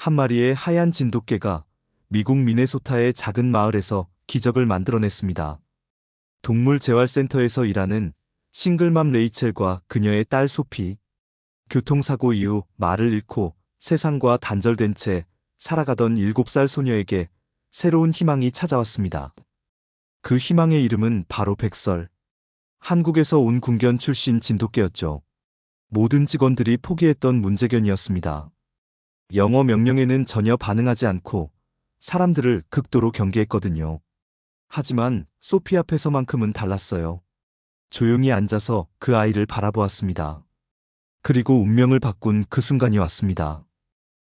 한 마리의 하얀 진돗개가 미국 미네소타의 작은 마을에서 기적을 만들어냈습니다. 동물재활센터에서 일하는 싱글맘 레이첼과 그녀의 딸 소피. 교통사고 이후 말을 잃고 세상과 단절된 채 살아가던 7살 소녀에게 새로운 희망이 찾아왔습니다. 그 희망의 이름은 바로 백설. 한국에서 온 군견 출신 진돗개였죠. 모든 직원들이 포기했던 문제견이었습니다. 영어 명령에는 전혀 반응하지 않고 사람들을 극도로 경계했거든요. 하지만 소피 앞에서만큼은 달랐어요. 조용히 앉아서 그 아이를 바라보았습니다. 그리고 운명을 바꾼 그 순간이 왔습니다.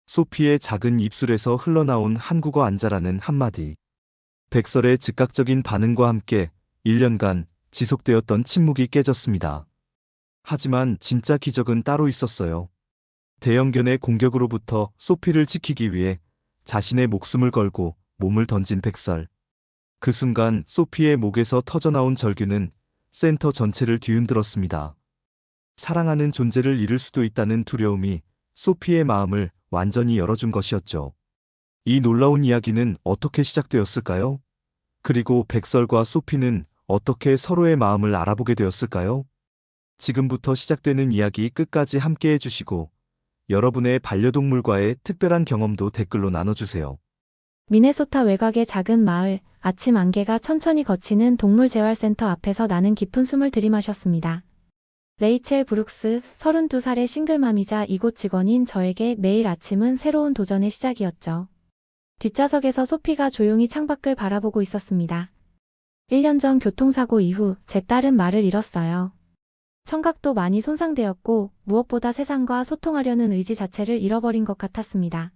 소피의 작은 입술에서 흘러나온 한국어 안자라는 한마디. 백설의 즉각적인 반응과 함께 1년간 지속되었던 침묵이 깨졌습니다. 하지만 진짜 기적은 따로 있었어요. 대형견의 공격으로부터 소피를 지키기 위해 자신의 목숨을 걸고 몸을 던진 백설. 그 순간 소피의 목에서 터져나온 절규는 센터 전체를 뒤흔들었습니다. 사랑하는 존재를 잃을 수도 있다는 두려움이 소피의 마음을 완전히 열어준 것이었죠. 이 놀라운 이야기는 어떻게 시작되었을까요? 그리고 백설과 소피는 어떻게 서로의 마음을 알아보게 되었을까요? 지금부터 시작되는 이야기 끝까지 함께 해주시고 여러분의 반려동물과의 특별한 경험도 댓글로 나눠주세요. 미네소타 외곽의 작은 마을, 아침 안개가 천천히 거치는 동물재활센터 앞에서 나는 깊은 숨을 들이마셨습니다. 레이첼 브룩스, 32살의 싱글맘이자 이곳 직원인 저에게 매일 아침은 새로운 도전의 시작이었죠. 뒷좌석에서 소피가 조용히 창밖을 바라보고 있었습니다. 1년 전 교통사고 이후 제 딸은 말을 잃었어요. 청각도 많이 손상되었고 무엇보다 세상과 소통하려는 의지 자체를 잃어버린 것 같았습니다.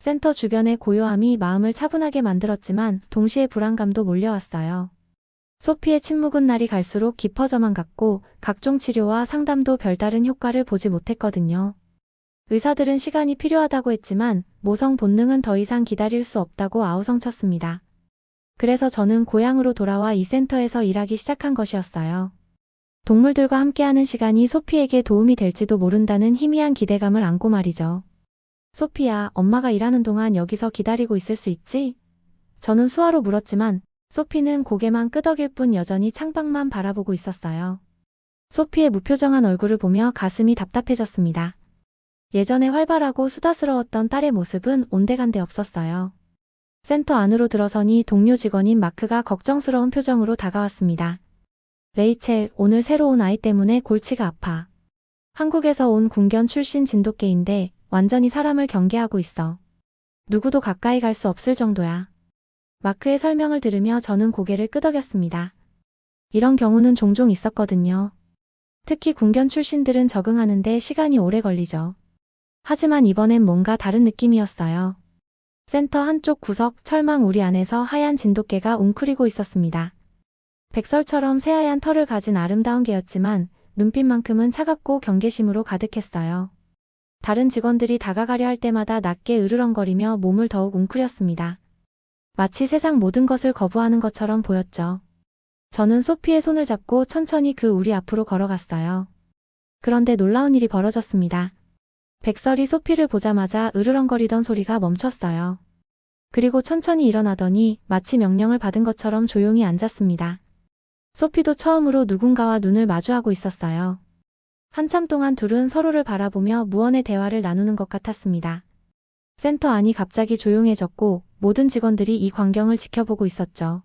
센터 주변의 고요함이 마음을 차분하게 만들었지만 동시에 불안감도 몰려왔어요. 소피의 침묵은 날이 갈수록 깊어져만 갔고 각종 치료와 상담도 별다른 효과를 보지 못했거든요. 의사들은 시간이 필요하다고 했지만 모성 본능은 더 이상 기다릴 수 없다고 아우성쳤습니다. 그래서 저는 고향으로 돌아와 이 센터에서 일하기 시작한 것이었어요. 동물들과 함께하는 시간이 소피에게 도움이 될지도 모른다는 희미한 기대감을 안고 말이죠. 소피야, 엄마가 일하는 동안 여기서 기다리고 있을 수 있지? 저는 수화로 물었지만 소피는 고개만 끄덕일 뿐 여전히 창밖만 바라보고 있었어요. 소피의 무표정한 얼굴을 보며 가슴이 답답해졌습니다. 예전에 활발하고 수다스러웠던 딸의 모습은 온데간데 없었어요. 센터 안으로 들어서니 동료 직원인 마크가 걱정스러운 표정으로 다가왔습니다. 레이첼, 오늘 새로 운 아이 때문에 골치가 아파. 한국에서 온 군견 출신 진돗개인데 완전히 사람을 경계하고 있어. 누구도 가까이 갈 수 없을 정도야. 마크의 설명을 들으며 저는 고개를 끄덕였습니다. 이런 경우는 종종 있었거든요. 특히 군견 출신들은 적응하는데 시간이 오래 걸리죠. 하지만 이번엔 뭔가 다른 느낌이었어요. 센터 한쪽 구석 철망 우리 안에서 하얀 진돗개가 웅크리고 있었습니다. 백설처럼 새하얀 털을 가진 아름다운 개였지만 눈빛만큼은 차갑고 경계심으로 가득했어요. 다른 직원들이 다가가려 할 때마다 낮게 으르렁거리며 몸을 더욱 웅크렸습니다. 마치 세상 모든 것을 거부하는 것처럼 보였죠. 저는 소피의 손을 잡고 천천히 그 우리 앞으로 걸어갔어요. 그런데 놀라운 일이 벌어졌습니다. 백설이 소피를 보자마자 으르렁거리던 소리가 멈췄어요. 그리고 천천히 일어나더니 마치 명령을 받은 것처럼 조용히 앉았습니다. 소피도 처음으로 누군가와 눈을 마주하고 있었어요. 한참 동안 둘은 서로를 바라보며 무언의 대화를 나누는 것 같았습니다. 센터 안이 갑자기 조용해졌고 모든 직원들이 이 광경을 지켜보고 있었죠.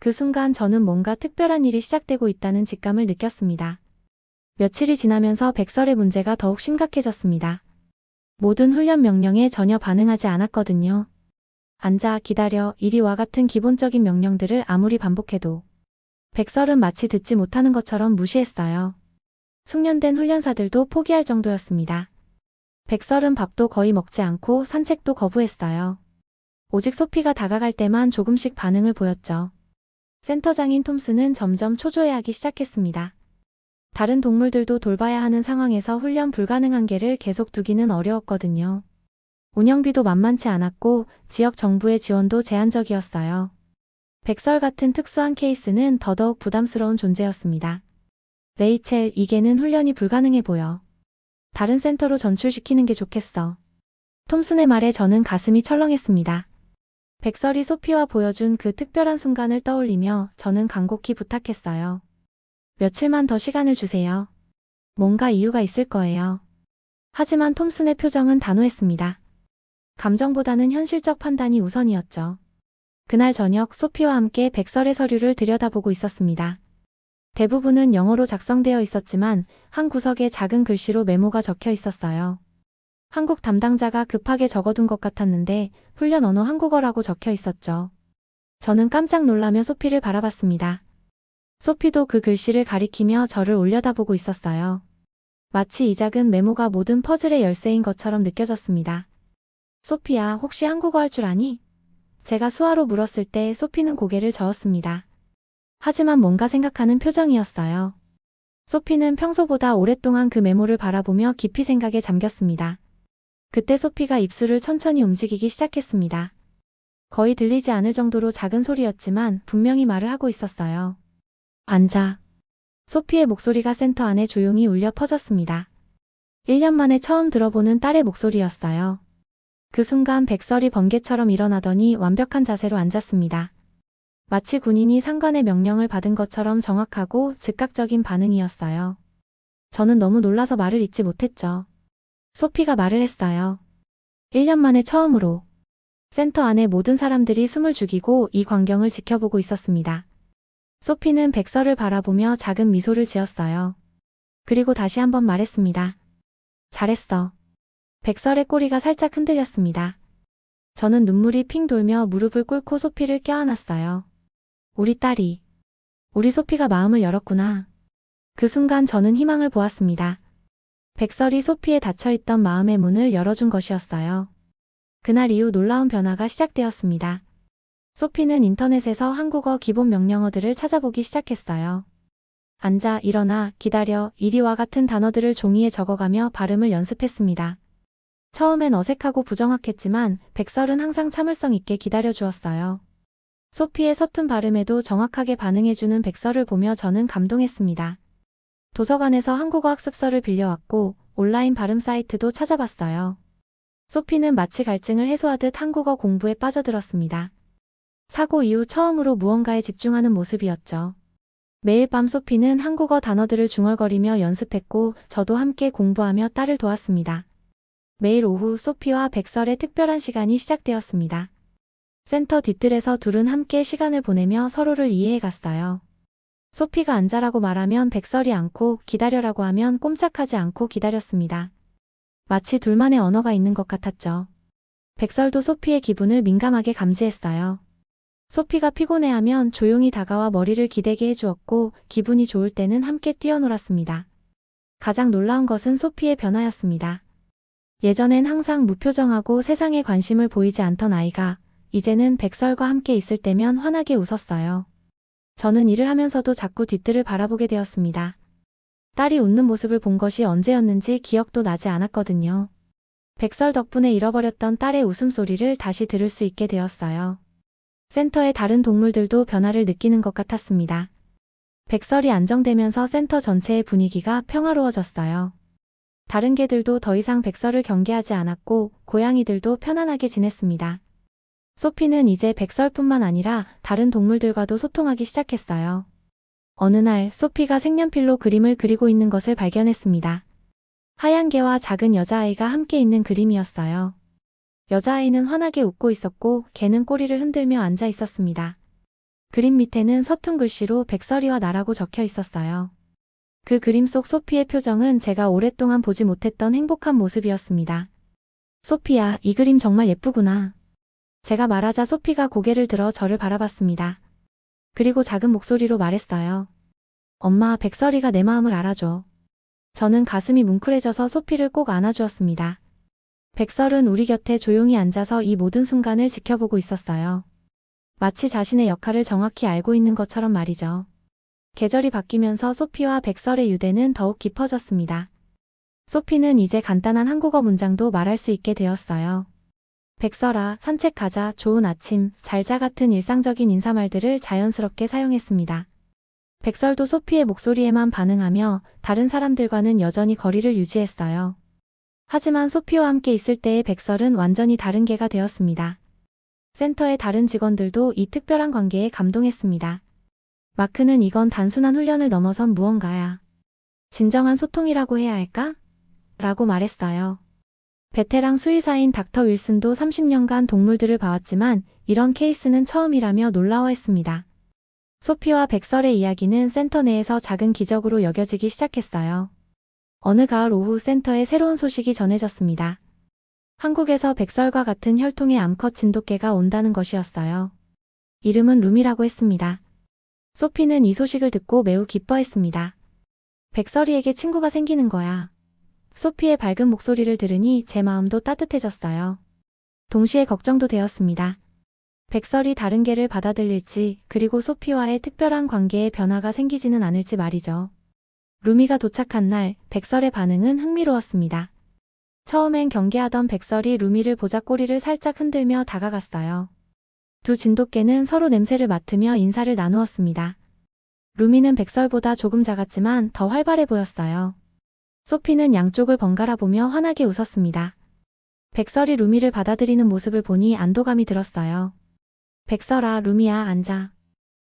그 순간 저는 뭔가 특별한 일이 시작되고 있다는 직감을 느꼈습니다. 며칠이 지나면서 백설의 문제가 더욱 심각해졌습니다. 모든 훈련 명령에 전혀 반응하지 않았거든요. 앉아, 기다려, 이리와 같은 기본적인 명령들을 아무리 반복해도 백설은 마치 듣지 못하는 것처럼 무시했어요. 숙련된 훈련사들도 포기할 정도였습니다. 백설은 밥도 거의 먹지 않고 산책도 거부했어요. 오직 소피가 다가갈 때만 조금씩 반응을 보였죠. 센터장인 톰스는 점점 초조해하기 시작했습니다. 다른 동물들도 돌봐야 하는 상황에서 훈련 불가능한 개를 계속 두기는 어려웠거든요. 운영비도 만만치 않았고 지역 정부의 지원도 제한적이었어요. 백설 같은 특수한 케이스는 더더욱 부담스러운 존재였습니다. 레이첼, 이 개는 훈련이 불가능해 보여. 다른 센터로 전출시키는 게 좋겠어. 톰슨의 말에 저는 가슴이 철렁했습니다. 백설이 소피와 보여준 그 특별한 순간을 떠올리며 저는 간곡히 부탁했어요. 며칠만 더 시간을 주세요. 뭔가 이유가 있을 거예요. 하지만 톰슨의 표정은 단호했습니다. 감정보다는 현실적 판단이 우선이었죠. 그날 저녁 소피와 함께 백설의 서류를 들여다보고 있었습니다. 대부분은 영어로 작성되어 있었지만 한 구석에 작은 글씨로 메모가 적혀 있었어요. 한국 담당자가 급하게 적어둔 것 같았는데 훈련 언어 한국어라고 적혀 있었죠. 저는 깜짝 놀라며 소피를 바라봤습니다. 소피도 그 글씨를 가리키며 저를 올려다보고 있었어요. 마치 이 작은 메모가 모든 퍼즐의 열쇠인 것처럼 느껴졌습니다. 소피야, 혹시 한국어 할 줄 아니? 제가 수화로 물었을 때 소피는 고개를 저었습니다. 하지만 뭔가 생각하는 표정이었어요. 소피는 평소보다 오랫동안 그 메모를 바라보며 깊이 생각에 잠겼습니다. 그때 소피가 입술을 천천히 움직이기 시작했습니다. 거의 들리지 않을 정도로 작은 소리였지만 분명히 말을 하고 있었어요. 앉아. 소피의 목소리가 센터 안에 조용히 울려 퍼졌습니다. 1년 만에 처음 들어보는 딸의 목소리였어요. 그 순간 백설이 번개처럼 일어나더니 완벽한 자세로 앉았습니다. 마치 군인이 상관의 명령을 받은 것처럼 정확하고 즉각적인 반응이었어요. 저는 너무 놀라서 말을 잇지 못했죠. 소피가 말을 했어요. 1년 만에 처음으로. 센터 안에 모든 사람들이 숨을 죽이고 이 광경을 지켜보고 있었습니다. 소피는 백설을 바라보며 작은 미소를 지었어요. 그리고 다시 한번 말했습니다. 잘했어. 백설의 꼬리가 살짝 흔들렸습니다. 저는 눈물이 핑 돌며 무릎을 꿇고 소피를 껴안았어요. 우리 딸이. 우리 소피가 마음을 열었구나. 그 순간 저는 희망을 보았습니다. 백설이 소피에 닫혀있던 마음의 문을 열어준 것이었어요. 그날 이후 놀라운 변화가 시작되었습니다. 소피는 인터넷에서 한국어 기본 명령어들을 찾아보기 시작했어요. 앉아, 일어나, 기다려, 이리와 같은 단어들을 종이에 적어가며 발음을 연습했습니다. 처음엔 어색하고 부정확했지만 백설은 항상 참을성 있게 기다려주었어요. 소피의 서툰 발음에도 정확하게 반응해주는 백설을 보며 저는 감동했습니다. 도서관에서 한국어 학습서를 빌려왔고 온라인 발음 사이트도 찾아봤어요. 소피는 마치 갈증을 해소하듯 한국어 공부에 빠져들었습니다. 사고 이후 처음으로 무언가에 집중하는 모습이었죠. 매일 밤 소피는 한국어 단어들을 중얼거리며 연습했고 저도 함께 공부하며 딸을 도왔습니다. 매일 오후 소피와 백설의 특별한 시간이 시작되었습니다. 센터 뒤뜰에서 둘은 함께 시간을 보내며 서로를 이해해 갔어요. 소피가 앉아라고 말하면 백설이 않고 기다려라고 하면 꼼짝하지 않고 기다렸습니다. 마치 둘만의 언어가 있는 것 같았죠. 백설도 소피의 기분을 민감하게 감지했어요. 소피가 피곤해하면 조용히 다가와 머리를 기대게 해주었고 기분이 좋을 때는 함께 뛰어놀았습니다. 가장 놀라운 것은 소피의 변화였습니다. 예전엔 항상 무표정하고 세상에 관심을 보이지 않던 아이가 이제는 백설과 함께 있을 때면 환하게 웃었어요. 저는 일을 하면서도 자꾸 뒤뜰을 바라보게 되었습니다. 딸이 웃는 모습을 본 것이 언제였는지 기억도 나지 않았거든요. 백설 덕분에 잃어버렸던 딸의 웃음소리를 다시 들을 수 있게 되었어요. 센터의 다른 동물들도 변화를 느끼는 것 같았습니다. 백설이 안정되면서 센터 전체의 분위기가 평화로워졌어요. 다른 개들도 더 이상 백설을 경계하지 않았고 고양이들도 편안하게 지냈습니다. 소피는 이제 백설뿐만 아니라 다른 동물들과도 소통하기 시작했어요. 어느 날 소피가 색연필로 그림을 그리고 있는 것을 발견했습니다. 하얀 개와 작은 여자아이가 함께 있는 그림이었어요. 여자아이는 환하게 웃고 있었고 개는 꼬리를 흔들며 앉아 있었습니다. 그림 밑에는 서툰 글씨로 백설이와 나라고 적혀 있었어요. 그 그림 속 소피의 표정은 제가 오랫동안 보지 못했던 행복한 모습이었습니다. 소피야, 이 그림 정말 예쁘구나. 제가 말하자 소피가 고개를 들어 저를 바라봤습니다. 그리고 작은 목소리로 말했어요. 엄마, 백설이가 내 마음을 알아줘. 저는 가슴이 뭉클해져서 소피를 꼭 안아주었습니다. 백설은 우리 곁에 조용히 앉아서 이 모든 순간을 지켜보고 있었어요. 마치 자신의 역할을 정확히 알고 있는 것처럼 말이죠. 계절이 바뀌면서 소피와 백설의 유대는 더욱 깊어졌습니다. 소피는 이제 간단한 한국어 문장도 말할 수 있게 되었어요. 백설아, 산책 가자, 좋은 아침, 잘자 같은 일상적인 인사말들을 자연스럽게 사용했습니다. 백설도 소피의 목소리에만 반응하며 다른 사람들과는 여전히 거리를 유지했어요. 하지만 소피와 함께 있을 때의 백설은 완전히 다른 개가 되었습니다. 센터의 다른 직원들도 이 특별한 관계에 감동했습니다. 마크는 이건 단순한 훈련을 넘어선 무언가야. 진정한 소통이라고 해야 할까? 라고 말했어요. 베테랑 수의사인 닥터 윌슨도 30년간 동물들을 봐왔지만 이런 케이스는 처음이라며 놀라워했습니다. 소피와 백설의 이야기는 센터 내에서 작은 기적으로 여겨지기 시작했어요. 어느 가을 오후 센터에 새로운 소식이 전해졌습니다. 한국에서 백설과 같은 혈통의 암컷 진돗개가 온다는 것이었어요. 이름은 룸이라고 했습니다. 소피는 이 소식을 듣고 매우 기뻐했습니다. 백설이에게 친구가 생기는 거야. 소피의 밝은 목소리를 들으니 제 마음도 따뜻해졌어요. 동시에 걱정도 되었습니다. 백설이 다른 개를 받아들일지 그리고 소피와의 특별한 관계에 변화가 생기지는 않을지 말이죠. 루미가 도착한 날 백설의 반응은 흥미로웠습니다. 처음엔 경계하던 백설이 루미를 보자 꼬리를 살짝 흔들며 다가갔어요. 두 진돗개는 서로 냄새를 맡으며 인사를 나누었습니다. 루미는 백설보다 조금 작았지만 더 활발해 보였어요. 소피는 양쪽을 번갈아 보며 환하게 웃었습니다. 백설이 루미를 받아들이는 모습을 보니 안도감이 들었어요. 백설아, 루미야, 앉아.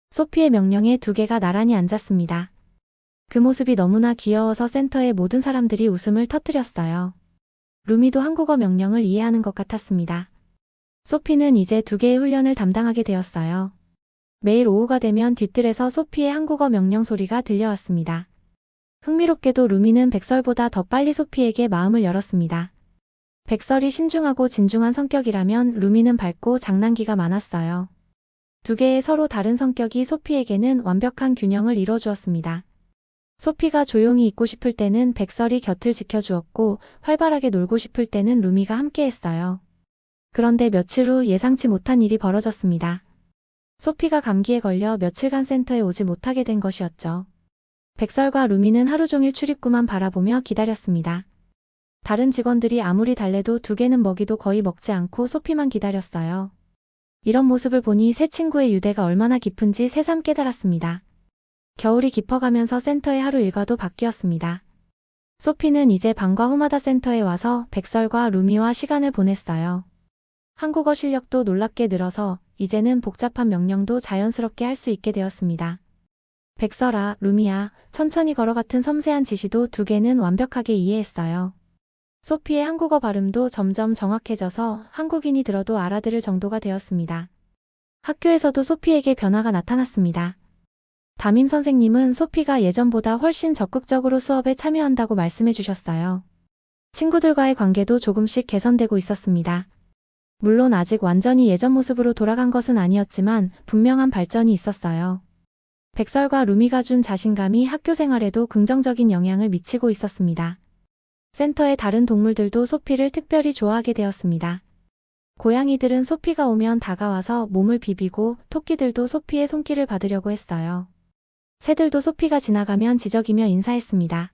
소피의 명령에 두 개가 나란히 앉았습니다. 그 모습이 너무나 귀여워서 센터의 모든 사람들이 웃음을 터뜨렸어요. 루미도 한국어 명령을 이해하는 것 같았습니다. 소피는 이제 두 개의 훈련을 담당하게 되었어요. 매일 오후가 되면 뒤뜰에서 소피의 한국어 명령 소리가 들려왔습니다. 흥미롭게도 루미는 백설보다 더 빨리 소피에게 마음을 열었습니다. 백설이 신중하고 진중한 성격이라면 루미는 밝고 장난기가 많았어요. 두 개의 서로 다른 성격이 소피에게는 완벽한 균형을 이뤄주었습니다. 소피가 조용히 있고 싶을 때는 백설이 곁을 지켜주었고 활발하게 놀고 싶을 때는 루미가 함께했어요. 그런데 며칠 후 예상치 못한 일이 벌어졌습니다. 소피가 감기에 걸려 며칠간 센터에 오지 못하게 된 것이었죠. 백설과 루미는 하루 종일 출입구만 바라보며 기다렸습니다. 다른 직원들이 아무리 달래도 두 개는 먹이도 거의 먹지 않고 소피만 기다렸어요. 이런 모습을 보니 새 친구의 유대가 얼마나 깊은지 새삼 깨달았습니다. 겨울이 깊어가면서 센터의 하루 일과도 바뀌었습니다. 소피는 이제 방과 후마다 센터에 와서 백설과 루미와 시간을 보냈어요. 한국어 실력도 놀랍게 늘어서 이제는 복잡한 명령도 자연스럽게 할 수 있게 되었습니다. 백설아, 루미야, 천천히 걸어 같은 섬세한 지시도 두 개는 완벽하게 이해했어요. 소피의 한국어 발음도 점점 정확해져서 한국인이 들어도 알아들을 정도가 되었습니다. 학교에서도 소피에게 변화가 나타났습니다. 담임 선생님은 소피가 예전보다 훨씬 적극적으로 수업에 참여한다고 말씀해 주셨어요. 친구들과의 관계도 조금씩 개선되고 있었습니다. 물론 아직 완전히 예전 모습으로 돌아간 것은 아니었지만 분명한 발전이 있었어요. 백설과 루미가 준 자신감이 학교 생활에도 긍정적인 영향을 미치고 있었습니다. 센터의 다른 동물들도 소피를 특별히 좋아하게 되었습니다. 고양이들은 소피가 오면 다가와서 몸을 비비고 토끼들도 소피의 손길을 받으려고 했어요. 새들도 소피가 지나가면 지저귀며 인사했습니다.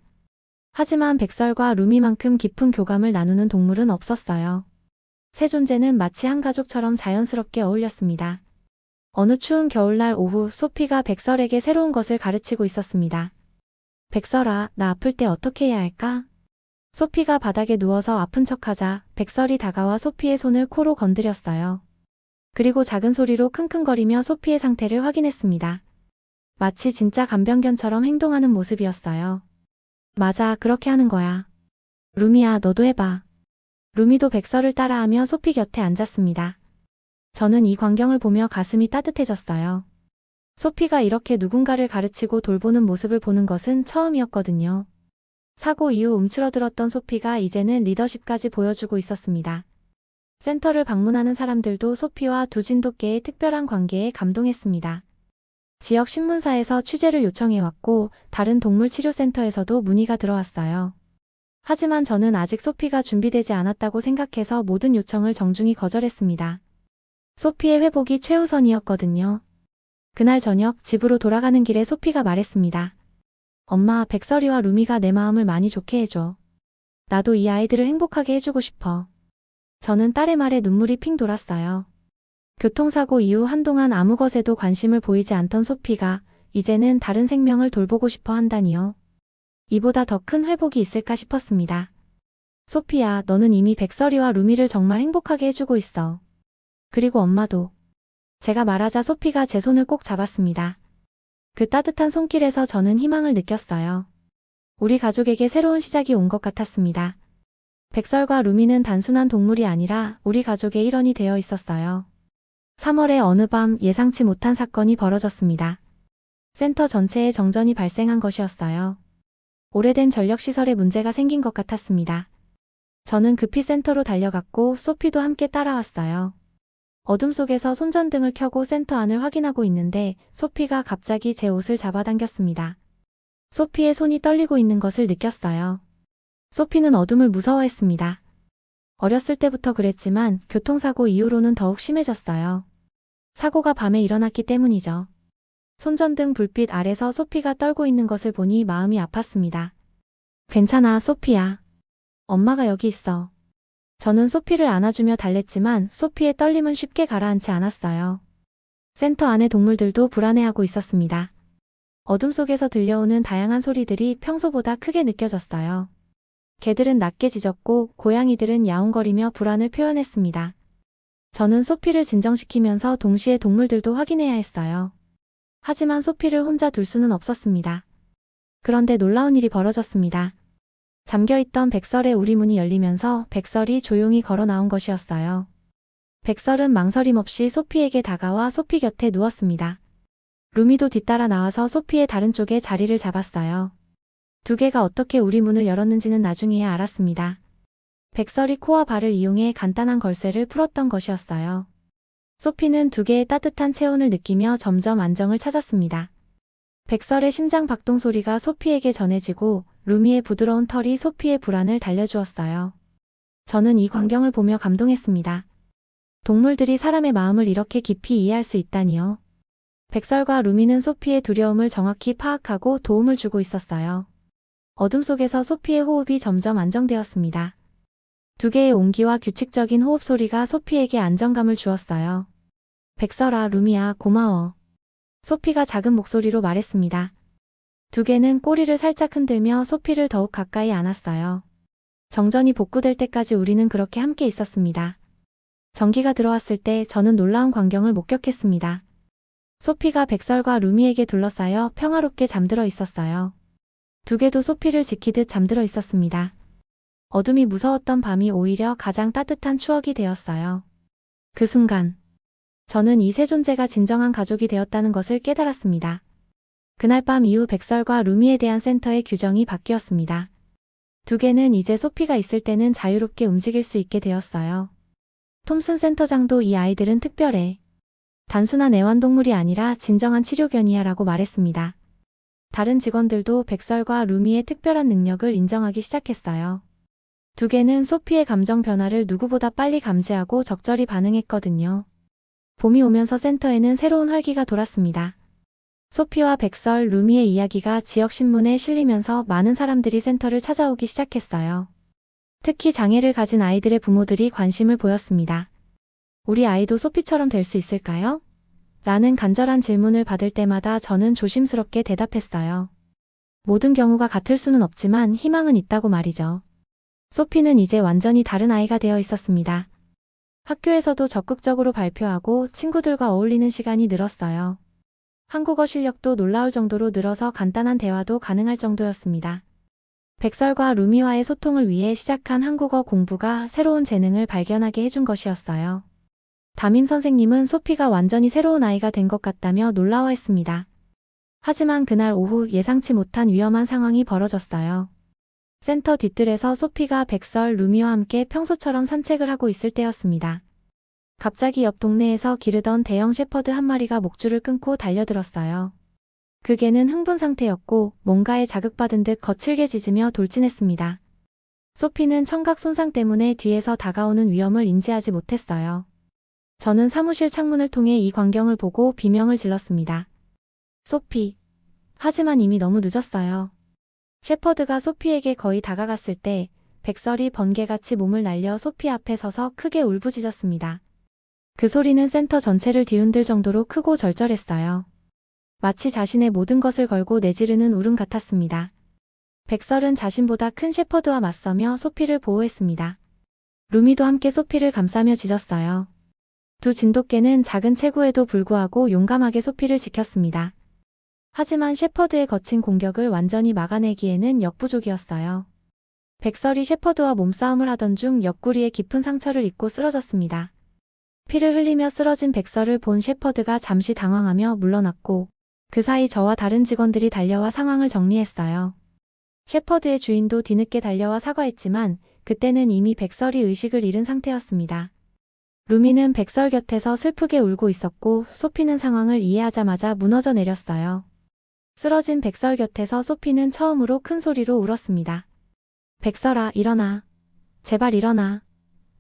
하지만 백설과 루미만큼 깊은 교감을 나누는 동물은 없었어요. 새 존재는 마치 한 가족처럼 자연스럽게 어울렸습니다. 어느 추운 겨울날 오후 소피가 백설에게 새로운 것을 가르치고 있었습니다. 백설아, 나 아플 때 어떻게 해야 할까? 소피가 바닥에 누워서 아픈 척하자 백설이 다가와 소피의 손을 코로 건드렸어요. 그리고 작은 소리로 킁킁거리며 소피의 상태를 확인했습니다. 마치 진짜 간병견처럼 행동하는 모습이었어요. 맞아, 그렇게 하는 거야. 루미야, 너도 해봐. 루미도 백설을 따라하며 소피 곁에 앉았습니다. 저는 이 광경을 보며 가슴이 따뜻해졌어요. 소피가 이렇게 누군가를 가르치고 돌보는 모습을 보는 것은 처음이었거든요. 사고 이후 움츠러들었던 소피가 이제는 리더십까지 보여주고 있었습니다. 센터를 방문하는 사람들도 소피와 두 진돗개의 특별한 관계에 감동했습니다. 지역 신문사에서 취재를 요청해왔고 다른 동물치료센터에서도 문의가 들어왔어요. 하지만 저는 아직 소피가 준비되지 않았다고 생각해서 모든 요청을 정중히 거절했습니다. 소피의 회복이 최우선이었거든요. 그날 저녁 집으로 돌아가는 길에 소피가 말했습니다. 엄마, 백설이와 루미가 내 마음을 많이 좋게 해줘. 나도 이 아이들을 행복하게 해주고 싶어. 저는 딸의 말에 눈물이 핑 돌았어요. 교통사고 이후 한동안 아무 것에도 관심을 보이지 않던 소피가 이제는 다른 생명을 돌보고 싶어 한다니요. 이보다 더 큰 회복이 있을까 싶었습니다. 소피야, 너는 이미 백설이와 루미를 정말 행복하게 해주고 있어. 그리고 엄마도. 제가 말하자 소피가 제 손을 꼭 잡았습니다. 그 따뜻한 손길에서 저는 희망을 느꼈어요. 우리 가족에게 새로운 시작이 온 것 같았습니다. 백설과 루미는 단순한 동물이 아니라 우리 가족의 일원이 되어 있었어요. 3월의 어느 밤 예상치 못한 사건이 벌어졌습니다. 센터 전체에 정전이 발생한 것이었어요. 오래된 전력시설에 문제가 생긴 것 같았습니다. 저는 급히 센터로 달려갔고 소피도 함께 따라왔어요. 어둠 속에서 손전등을 켜고 센터 안을 확인하고 있는데 소피가 갑자기 제 옷을 잡아당겼습니다. 소피의 손이 떨리고 있는 것을 느꼈어요. 소피는 어둠을 무서워했습니다. 어렸을 때부터 그랬지만 교통사고 이후로는 더욱 심해졌어요. 사고가 밤에 일어났기 때문이죠. 손전등 불빛 아래서 소피가 떨고 있는 것을 보니 마음이 아팠습니다. 괜찮아, 소피야. 엄마가 여기 있어. 저는 소피를 안아주며 달랬지만 소피의 떨림은 쉽게 가라앉지 않았어요. 센터 안의 동물들도 불안해하고 있었습니다. 어둠 속에서 들려오는 다양한 소리들이 평소보다 크게 느껴졌어요. 개들은 낮게 짖었고 고양이들은 야옹거리며 불안을 표현했습니다. 저는 소피를 진정시키면서 동시에 동물들도 확인해야 했어요. 하지만 소피를 혼자 둘 수는 없었습니다. 그런데 놀라운 일이 벌어졌습니다. 잠겨있던 백설의 우리문이 열리면서 백설이 조용히 걸어 나온 것이었어요. 백설은 망설임 없이 소피에게 다가와 소피 곁에 누웠습니다. 루미도 뒤따라 나와서 소피의 다른 쪽에 자리를 잡았어요. 두 개가 어떻게 우리 문을 열었는지는 나중에야 알았습니다. 백설이 코와 발을 이용해 간단한 걸쇠를 풀었던 것이었어요. 소피는 두 개의 따뜻한 체온을 느끼며 점점 안정을 찾았습니다. 백설의 심장 박동 소리가 소피에게 전해지고 루미의 부드러운 털이 소피의 불안을 달래주었어요. 저는 이 광경을 보며 감동했습니다. 동물들이 사람의 마음을 이렇게 깊이 이해할 수 있다니요. 백설과 루미는 소피의 두려움을 정확히 파악하고 도움을 주고 있었어요. 어둠 속에서 소피의 호흡이 점점 안정되었습니다. 두 개의 온기와 규칙적인 호흡 소리가 소피에게 안정감을 주었어요. 백설아, 루미야, 고마워. 소피가 작은 목소리로 말했습니다. 두 개는 꼬리를 살짝 흔들며 소피를 더욱 가까이 안았어요. 정전이 복구될 때까지 우리는 그렇게 함께 있었습니다. 전기가 들어왔을 때 저는 놀라운 광경을 목격했습니다. 소피가 백설과 루미에게 둘러싸여 평화롭게 잠들어 있었어요. 두 개도 소피를 지키듯 잠들어 있었습니다. 어둠이 무서웠던 밤이 오히려 가장 따뜻한 추억이 되었어요. 그 순간, 저는 이 세 존재가 진정한 가족이 되었다는 것을 깨달았습니다. 그날 밤 이후 백설과 루미에 대한 센터의 규정이 바뀌었습니다. 두 개는 이제 소피가 있을 때는 자유롭게 움직일 수 있게 되었어요. 톰슨 센터장도 이 아이들은 특별해. 단순한 애완동물이 아니라 진정한 치료견이야 라고 말했습니다. 다른 직원들도 백설과 루미의 특별한 능력을 인정하기 시작했어요. 두 개는 소피의 감정 변화를 누구보다 빨리 감지하고 적절히 반응했거든요. 봄이 오면서 센터에는 새로운 활기가 돌았습니다. 소피와 백설, 루미의 이야기가 지역신문에 실리면서 많은 사람들이 센터를 찾아오기 시작했어요. 특히 장애를 가진 아이들의 부모들이 관심을 보였습니다. 우리 아이도 소피처럼 될 수 있을까요? 라는 간절한 질문을 받을 때마다 저는 조심스럽게 대답했어요. 모든 경우가 같을 수는 없지만 희망은 있다고 말이죠. 소피는 이제 완전히 다른 아이가 되어 있었습니다. 학교에서도 적극적으로 발표하고 친구들과 어울리는 시간이 늘었어요. 한국어 실력도 놀라울 정도로 늘어서 간단한 대화도 가능할 정도였습니다. 백설과 루미와의 소통을 위해 시작한 한국어 공부가 새로운 재능을 발견하게 해준 것이었어요. 담임 선생님은 소피가 완전히 새로운 아이가 된 것 같다며 놀라워했습니다. 하지만 그날 오후 예상치 못한 위험한 상황이 벌어졌어요. 센터 뒤뜰에서 소피가 백설, 루미와 함께 평소처럼 산책을 하고 있을 때였습니다. 갑자기 옆 동네에서 기르던 대형 셰퍼드 한 마리가 목줄을 끊고 달려들었어요. 그 개는 흥분 상태였고 뭔가에 자극받은 듯 거칠게 짖으며 돌진했습니다. 소피는 청각 손상 때문에 뒤에서 다가오는 위험을 인지하지 못했어요. 저는 사무실 창문을 통해 이 광경을 보고 비명을 질렀습니다. 소피. 하지만 이미 너무 늦었어요. 셰퍼드가 소피에게 거의 다가갔을 때 백설이 번개같이 몸을 날려 소피 앞에 서서 크게 울부짖었습니다. 그 소리는 센터 전체를 뒤흔들 정도로 크고 절절했어요. 마치 자신의 모든 것을 걸고 내지르는 울음 같았습니다. 백설은 자신보다 큰 셰퍼드와 맞서며 소피를 보호했습니다. 루미도 함께 소피를 감싸며 짖었어요. 두 진돗개는 작은 체구에도 불구하고 용감하게 소피를 지켰습니다. 하지만 셰퍼드의 거친 공격을 완전히 막아내기에는 역부족이었어요. 백설이 셰퍼드와 몸싸움을 하던 중 옆구리에 깊은 상처를 입고 쓰러졌습니다. 피를 흘리며 쓰러진 백설을 본 셰퍼드가 잠시 당황하며 물러났고 그 사이 저와 다른 직원들이 달려와 상황을 정리했어요. 셰퍼드의 주인도 뒤늦게 달려와 사과했지만 그때는 이미 백설이 의식을 잃은 상태였습니다. 루미는 백설 곁에서 슬프게 울고 있었고 소피는 상황을 이해하자마자 무너져 내렸어요. 쓰러진 백설 곁에서 소피는 처음으로 큰 소리로 울었습니다. 백설아, 일어나. 제발 일어나.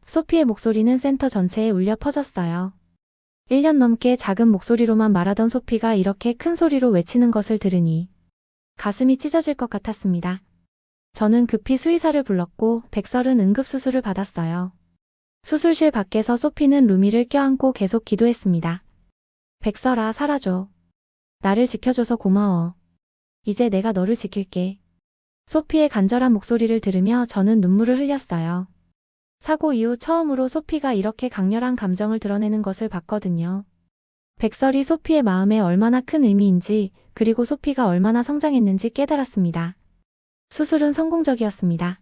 소피의 목소리는 센터 전체에 울려 퍼졌어요. 1년 넘게 작은 목소리로만 말하던 소피가 이렇게 큰 소리로 외치는 것을 들으니 가슴이 찢어질 것 같았습니다. 저는 급히 수의사를 불렀고 백설은 응급수술을 받았어요. 수술실 밖에서 소피는 루미를 껴안고 계속 기도했습니다. 백설아, 사라져. 나를 지켜줘서 고마워. 이제 내가 너를 지킬게. 소피의 간절한 목소리를 들으며 저는 눈물을 흘렸어요. 사고 이후 처음으로 소피가 이렇게 강렬한 감정을 드러내는 것을 봤거든요. 백설이 소피의 마음에 얼마나 큰 의미인지 그리고 소피가 얼마나 성장했는지 깨달았습니다. 수술은 성공적이었습니다.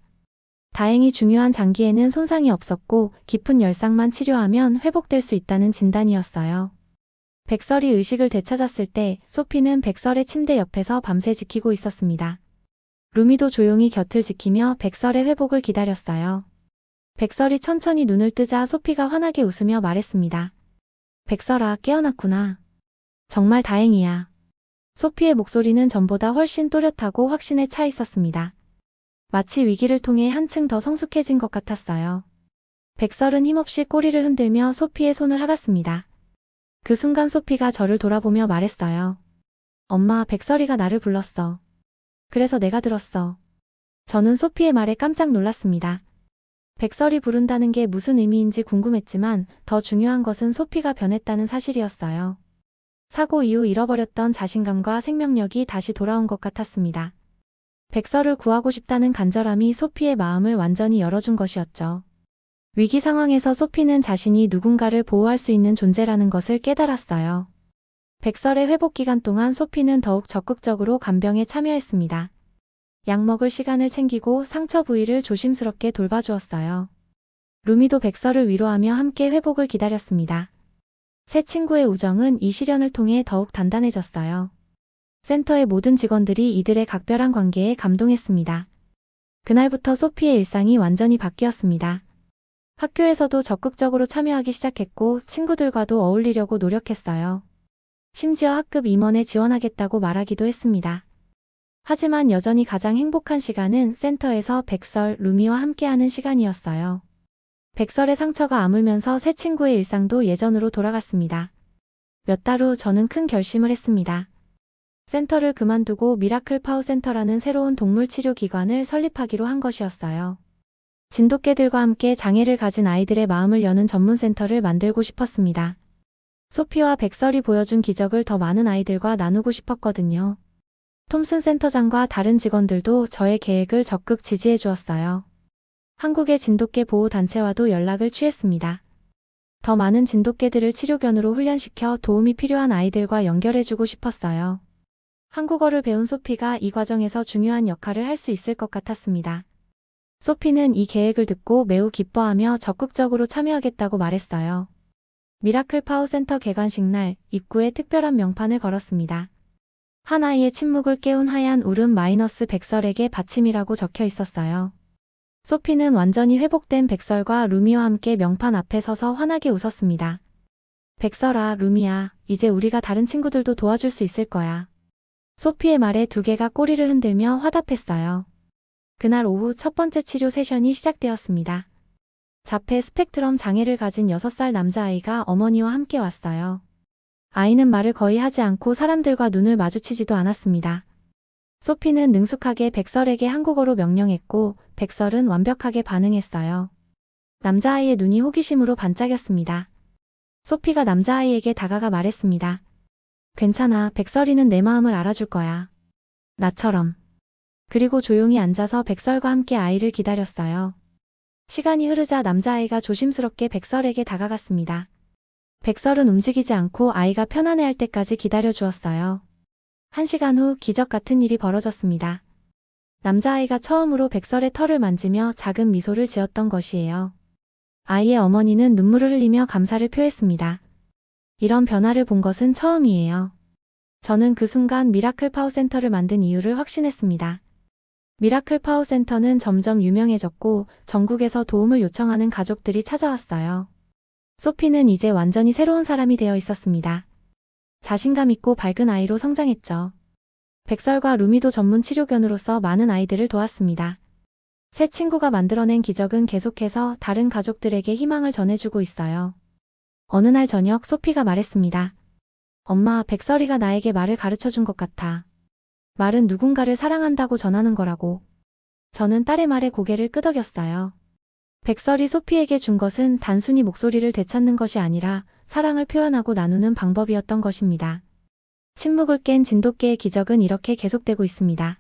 다행히 중요한 장기에는 손상이 없었고 깊은 열상만 치료하면 회복될 수 있다는 진단이었어요. 백설이 의식을 되찾았을 때 소피는 백설의 침대 옆에서 밤새 지키고 있었습니다. 루미도 조용히 곁을 지키며 백설의 회복을 기다렸어요. 백설이 천천히 눈을 뜨자 소피가 환하게 웃으며 말했습니다. 백설아, 깨어났구나. 정말 다행이야. 소피의 목소리는 전보다 훨씬 또렷하고 확신에 차 있었습니다. 마치 위기를 통해 한층 더 성숙해진 것 같았어요. 백설은 힘없이 꼬리를 흔들며 소피의 손을 합았습니다. 그 순간 소피가 저를 돌아보며 말했어요. 엄마, 백설이가 나를 불렀어. 그래서 내가 들었어. 저는 소피의 말에 깜짝 놀랐습니다. 백설이 부른다는 게 무슨 의미인지 궁금했지만 더 중요한 것은 소피가 변했다는 사실이었어요. 사고 이후 잃어버렸던 자신감과 생명력이 다시 돌아온 것 같았습니다. 백설을 구하고 싶다는 간절함이 소피의 마음을 완전히 열어준 것이었죠. 위기 상황에서 소피는 자신이 누군가를 보호할 수 있는 존재라는 것을 깨달았어요. 백설의 회복 기간 동안 소피는 더욱 적극적으로 간병에 참여했습니다. 약 먹을 시간을 챙기고 상처 부위를 조심스럽게 돌봐주었어요. 루미도 백설을 위로하며 함께 회복을 기다렸습니다. 새 친구의 우정은 이 시련을 통해 더욱 단단해졌어요. 센터의 모든 직원들이 이들의 각별한 관계에 감동했습니다. 그날부터 소피의 일상이 완전히 바뀌었습니다. 학교에서도 적극적으로 참여하기 시작했고 친구들과도 어울리려고 노력했어요. 심지어 학급 임원에 지원하겠다고 말하기도 했습니다. 하지만 여전히 가장 행복한 시간은 센터에서 백설, 루미와 함께하는 시간이었어요. 백설의 상처가 아물면서 새 친구의 일상도 예전으로 돌아갔습니다. 몇 달 후 저는 큰 결심을 했습니다. 센터를 그만두고 미라클 파우 센터라는 새로운 동물 치료 기관을 설립하기로 한 것이었어요. 진돗개들과 함께 장애를 가진 아이들의 마음을 여는 전문 센터를 만들고 싶었습니다. 소피와 백설이 보여준 기적을 더 많은 아이들과 나누고 싶었거든요. 톰슨 센터장과 다른 직원들도 저의 계획을 적극 지지해 주었어요. 한국의 진돗개 보호 단체와도 연락을 취했습니다. 더 많은 진돗개들을 치료견으로 훈련시켜 도움이 필요한 아이들과 연결해주고 싶었어요. 한국어를 배운 소피가 이 과정에서 중요한 역할을 할 수 있을 것 같았습니다. 소피는 이 계획을 듣고 매우 기뻐하며 적극적으로 참여하겠다고 말했어요. 미라클 파워 센터 개관식 날 입구에 특별한 명판을 걸었습니다. 한 아이의 침묵을 깨운 하얀 울음 마이너스 백설에게 받침이라고 적혀 있었어요. 소피는 완전히 회복된 백설과 루미와 함께 명판 앞에 서서 환하게 웃었습니다. 백설아, 루미야, 이제 우리가 다른 친구들도 도와줄 수 있을 거야. 소피의 말에 두 개가 꼬리를 흔들며 화답했어요. 그날 오후 첫 번째 치료 세션이 시작되었습니다. 자폐 스펙트럼 장애를 가진 6살 남자아이가 어머니와 함께 왔어요. 아이는 말을 거의 하지 않고 사람들과 눈을 마주치지도 않았습니다. 소피는 능숙하게 백설에게 한국어로 명령했고 백설은 완벽하게 반응했어요. 남자아이의 눈이 호기심으로 반짝였습니다. 소피가 남자아이에게 다가가 말했습니다. 괜찮아, 백설이는 내 마음을 알아줄 거야. 나처럼. 그리고 조용히 앉아서 백설과 함께 아이를 기다렸어요. 시간이 흐르자 남자아이가 조심스럽게 백설에게 다가갔습니다. 백설은 움직이지 않고 아이가 편안해할 때까지 기다려 주었어요. 한 시간 후 기적 같은 일이 벌어졌습니다. 남자아이가 처음으로 백설의 털을 만지며 작은 미소를 지었던 것이에요. 아이의 어머니는 눈물을 흘리며 감사를 표했습니다. 이런 변화를 본 것은 처음이에요. 저는 그 순간 미라클 파워센터를 만든 이유를 확신했습니다. 미라클 파워센터는 점점 유명해졌고 전국에서 도움을 요청하는 가족들이 찾아왔어요. 소피는 이제 완전히 새로운 사람이 되어 있었습니다. 자신감 있고 밝은 아이로 성장했죠. 백설과 루미도 전문 치료견으로서 많은 아이들을 도왔습니다. 새 친구가 만들어낸 기적은 계속해서 다른 가족들에게 희망을 전해주고 있어요. 어느 날 저녁 소피가 말했습니다. 엄마, 백설이가 나에게 말을 가르쳐 준 것 같아. 말은 누군가를 사랑한다고 전하는 거라고. 저는 딸의 말에 고개를 끄덕였어요. 백설이 소피에게 준 것은 단순히 목소리를 되찾는 것이 아니라 사랑을 표현하고 나누는 방법이었던 것입니다. 침묵을 깬 진돗개의 기적은 이렇게 계속되고 있습니다.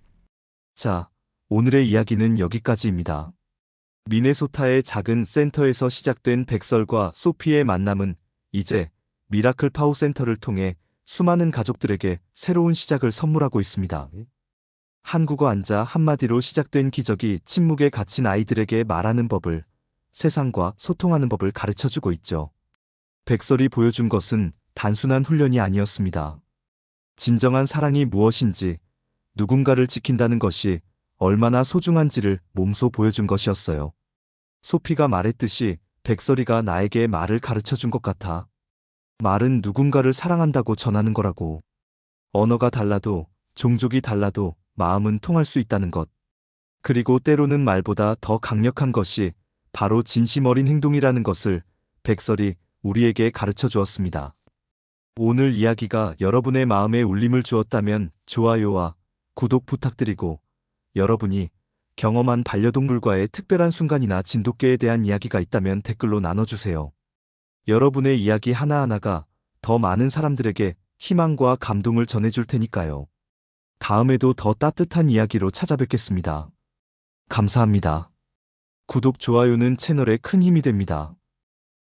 자, 오늘의 이야기는 여기까지입니다. 미네소타의 작은 센터에서 시작된 백설과 소피의 만남은 이제 미라클 파워 센터를 통해 수많은 가족들에게 새로운 시작을 선물하고 있습니다. 한국어 한자 한마디로 시작된 기적이 침묵에 갇힌 아이들에게 말하는 법을, 세상과 소통하는 법을 가르쳐 주고 있죠. 백설이 보여준 것은 단순한 훈련이 아니었습니다. 진정한 사랑이 무엇인지, 누군가를 지킨다는 것이 얼마나 소중한지를 몸소 보여준 것이었어요. 소피가 말했듯이 백설이가 나에게 말을 가르쳐 준 것 같아. 말은 누군가를 사랑한다고 전하는 거라고. 언어가 달라도, 종족이 달라도 마음은 통할 수 있다는 것. 그리고 때로는 말보다 더 강력한 것이 바로 진심 어린 행동이라는 것을 백설이 우리에게 가르쳐 주었습니다. 오늘 이야기가 여러분의 마음에 울림을 주었다면 좋아요와 구독 부탁드리고 여러분이 경험한 반려동물과의 특별한 순간이나 진돗개에 대한 이야기가 있다면 댓글로 나눠주세요. 여러분의 이야기 하나하나가 더 많은 사람들에게 희망과 감동을 전해줄 테니까요. 다음에도 더 따뜻한 이야기로 찾아뵙겠습니다. 감사합니다. 구독, 좋아요는 채널에 큰 힘이 됩니다.